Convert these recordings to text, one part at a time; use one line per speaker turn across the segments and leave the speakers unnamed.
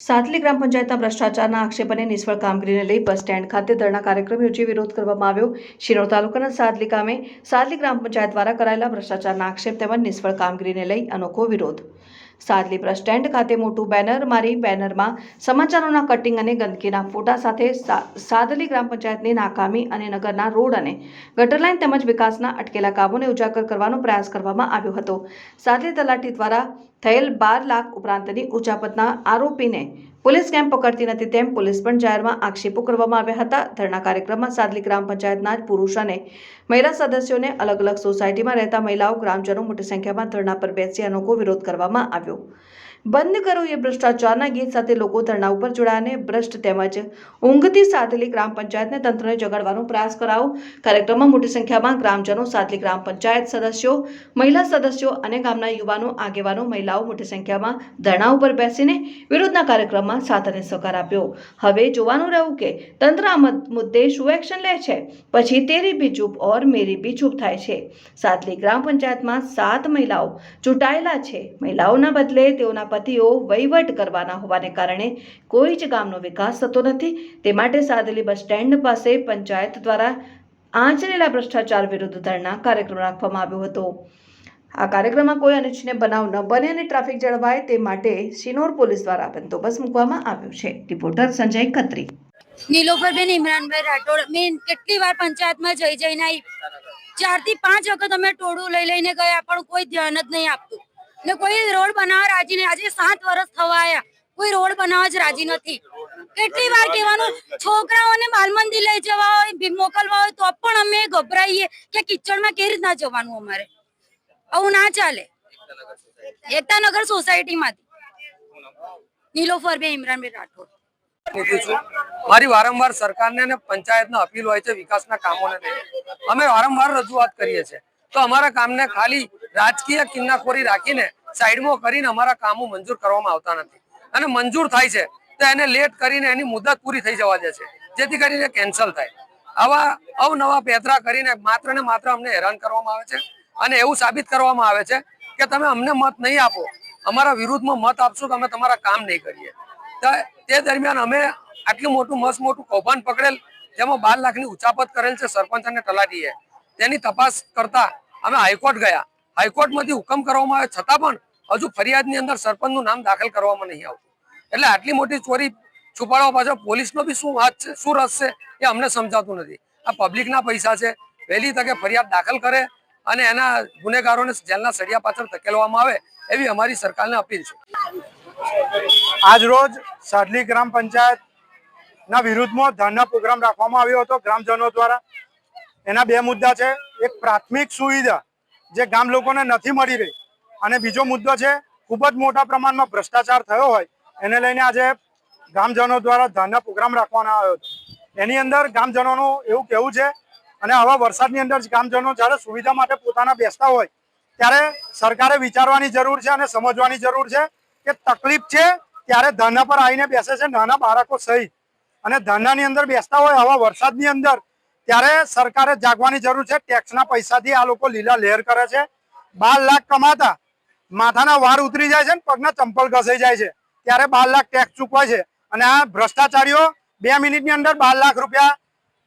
સાતલી ગ્રામ પંચાયતના ભ્રષ્ટાચારના આક્ષેપ અને નિષ્ફળ કામગીરીને લઈ બસ સ્ટેન્ડ ખાતે ધરણા કાર્યક્રમ યોજી વિરોધ કરવામાં આવ્યો. શિરોળ તાલુકાના સાદલી ગામે સાદલી ગ્રામ પંચાયત દ્વારા કરાયેલા ભ્રષ્ટાચારના આક્ષેપ તેમજ નિષ્ફળ કામગીરીને લઈ અનોખો વિરોધ સાદલી બસ સ્ટેન્ડ ખાતે મોટું બેનર મારી બેનરમાં સમાચારોના કટિંગ અને ગંદકીના ફોટા સાથે સાદલી ગ્રામ પંચાયતની નાકામી અને નગરના રોડ અને ગટર લાઇન તેમજ વિકાસના અટકેલા કામોને ઉજાગર કરવાનો પ્રયાસ કરવામાં આવ્યો હતો. સાદલી તલાટી દ્વારા થયેલ બાર લાખ ઉપરાંતની ઉચાપતના આરોપીને પોલીસ કેમ પકડતી નથી તેમ પોલીસ પણ જાહેરમાં આક્ષેપો કરવામાં આવ્યા હતા. ધરણા કાર્યક્રમમાં સાદલી ગ્રામ પંચાયતના જ પુરુષ અને મહિલા સદસ્યોને અલગ અલગ સોસાયટીમાં રહેતા મહિલાઓ, ગ્રામજનો મોટી સંખ્યામાં ધરણા પર બેસી અનોખો વિરોધ કરવામાં આવ્યો. બંધ કરો એ ભ્રષ્ટાચારના ગીત સાથે લોકો ધરણા ઉપર જોડાયા ભ્રષ્ટ તેમજ ઊંઘથી સાદલી ગ્રામ પંચાયતને તંત્રને જગાડવાનો પ્રયાસ કરાવો કાર્યક્રમમાં મોટી સંખ્યામાં ગ્રામજનો સાધલી ગ્રામ પંચાયત સદસ્યો, મહિલા સદસ્યો અને ગામના યુવાનો, આગેવાનો, મહિલાઓ મોટી સંખ્યામાં ધરણા ઉપર બેસીને વિરોધના કાર્યક્રમમાં સાથ સહકાર આપ્યો. હવે જોવાનું રહ્યું કે તંત્ર આ મુદ્દે શું એક્શન લે છે? પછી તેરી બી ચૂપ ઓર મેરી બી ચૂપ થાય છે. સાતલી ગ્રામ પંચાયતમાં સાત મહિલાઓ ચૂંટાયેલા છે. મહિલાઓના બદલે તેઓના પતિઓ વહીવટ કરવાના હોવાને કારણે કોઈ જ ગામનો વિકાસ થતો નથી. તે માટે સાદલી બસ સ્ટેન્ડ પાસે પંચાયત દ્વારા આંચરેલા ભ્રષ્ટાચાર વિરુદ્ધ ધરણા કાર્યક્રમ રાખવામાં આવ્યો હતો. આ કાર્યક્રમમાં કોઈ અનિચ્છનીય બનાવ ન બને અને ટ્રાફિક જળવાય તે માટે શિનોર પોલીસ દ્વારા બંદોબસ્ત મૂકવામાં આવ્યો છે. રિપોર્ટર સંજય ખત્રી.
નીલોફરબેન ઇમરાનભાઈ રાઠોડ, મેં કેટલી વાર પંચાયતમાં જઈ જઈને આવી ચારથી પાંચ વખત અમે ટોળું લઈ લઈને ગયા, પણ કોઈ ધ્યાન જ નહીં આપતું. ને કોઈ રોડ બનાવવા રાજી નહીં. આજે સાત વર્ષ થવા આવ્યા કોઈ રોડ બનાવવા જ રાજી નથી. કેટલી વાર કહેવાનું, છોકરાઓને બાલ મંદિર લઈ જવા હોય મોકલવા હોય, તો પણ અમે ગભરાઈએ કે કિચડમાં કેવી રીતના જવાનું અમારે? આવું ના ચાલે. એકતાનગર સોસાયટીમાંથી. નીલોફરબેન ઇમરાનભાઈ રાઠોડ.
મારી વારંવાર સરકારને અને પંચાયતને અપીલ હોય છે વિકાસના કામોને અમે વારંવાર રજૂઆત કરીએ છીએ. તો અમારા કામને ખાલી રાજકીય કિન્નાખોરી રાખીને સાઈડમાં કરીને અમારા કામો મંજૂર કરવામાં આવતા નથી. અને મંજૂર થાય છે, તો એને લેટ કરીને એની મુદત પૂરી થઈ જવા દે છે. જેથી કરીને કેન્સલ થાય. આવા અવનવા પેતરા કરીને માત્ર ને માત્ર અમને હેરાન કરવામાં આવે છે. અને એવું સાબિત કરવામાં આવે છે કે તમે અમને મત નહીં આપો. અમારા વિરુદ્ધમાં મત આપશો તો અમે તમારા કામ નહીં કરીએ. તો દરમિયાન અમે આટલું મોટું મસ્ત મોટું કૌભાંડ પકડેલ, જેમાં બાર લાખની ઉચાપત કરેલ છે સરપંચ અને તલાટીએ. તેની તપાસ કરતા અમે હાઈકોર્ટ ગયા. હાઈકોર્ટમાંથી હુકમ કરવામાં આવે છતાં પણ હજુ ફરિયાદની અંદર સરપંચનું નામ દાખલ કરવામાં નહીં આવતું. એટલે આટલી મોટી ચોરી છુપાડવા પાછળ પોલીસનો બી શું હાથ છે? શું રસ છે? એ અમને સમજાતું નથી. આ પબ્લિકના પૈસા છે. વહેલી તકે ફરિયાદ દાખલ કરે. અને એના ગુનેગારોને જેલના સળિયા પાછળ ધકેલવામાં આવે એવી અમારી સરકારને અપીલ છે.
આજ રોજ સાડલી ગ્રામ પંચાયત ના વિરુદ્ધમાં ધરના પ્રોગ્રામ રાખવામાં આવ્યો હતો ગ્રામજનો દ્વારા. એના બે મુદ્દા છે. એક પ્રાથમિક સુવિધા જે ગામ લોકોને નથી મળી રહી અને બીજો મુદ્દો છે, ખૂબ જ મોટા પ્રમાણમાં ભ્રષ્ટાચાર થયો હોય એને લઈને આજે ગામજનો દ્વારા ધરના પ્રોગ્રામ રાખવામાં આવ્યો હતો. એની અંદર ગામજનોનું એવું કહેવું છે અને આવા વરસાદની અંદર ગ્રામજનો જ્યારે સુવિધા માટે પોતાના બેસતા હોય, ત્યારે સરકારે વિચારવાની જરૂર છે અને સમજવાની જરૂર છે કે તકલીફ છે ત્યારે ધરના પર આવીને બેસે છે નાના બાળકો સહિત. અને ધરનાની અંદર બેસતા હોય આવા વરસાદની અંદર, ત્યારે સરકારે જાગવાની જરૂર છે, ટેક્સના પૈસાથી આ લોકો લીલા લહેર કરે છે. બાર લાખ કમાતા, માથાના વાર ઉતરી જાય છે ને પગના ચંપલ ઘસાઈ જાય છે. ત્યારે બાર લાખ ટેક્સ ચૂકવાય છે. અને આ ભ્રષ્ટાચારીઓ બે મિનિટની અંદર બાર લાખ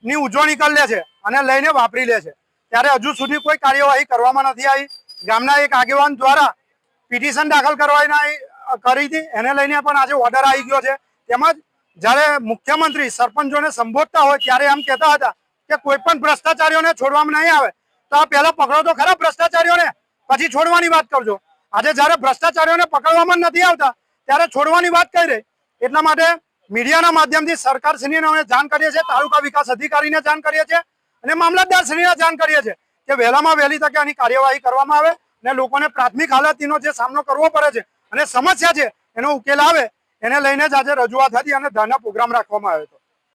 રૂપિયાની ઉજવણી કરી લે છે અને લઈને વાપરી લે છે. ત્યારે હજુ સુધી કોઈ કાર્યવાહી કરવામાં નથી આવી. ગામના એક આગેવાન દ્વારા પિટિશન દાખલ કરવાની કરી હતી. એને લઈને પણ આજે ઓર્ડર આવી ગયો છે. તેમજ જ્યારે મુખ્યમંત્રી સરપંચોને સંબોધતા હોય ત્યારે એમ કહેતા હતા કે કોઈ પણ ભ્રષ્ટાચારીઓને છોડવામાં નહીં આવે. તો આ પહેલા પકડો તો ખરા ભ્રષ્ટાચારીઓને. પછી છોડવાની વાત કરજો. આજે જ્યારે ભ્રષ્ટાચારીઓને પકડવામાં નથી આવતા, ત્યારે છોડવાની વાત કરી રહી? એટલા માટે મીડિયાના માધ્યમથી સરકારશ્રીને અમે જાણ કરીએ છીએ, તાલુકા વિકાસ અધિકારીને જાણ કરીએ છીએ અને મામલતદારશ્રીને જાણ કરીએ છીએ કે વહેલામાં વહેલી તકે આની કાર્યવાહી કરવામાં આવે અને લોકોને પ્રાથમિક હાલતનો જે સામનો કરવો પડે છે અને સમસ્યા છે એનો ઉકેલ આવે, એને લઈને જ આજે રજૂઆત હતી અને ધરના પ્રોગ્રામ રાખવામાં આવ્યો હતો.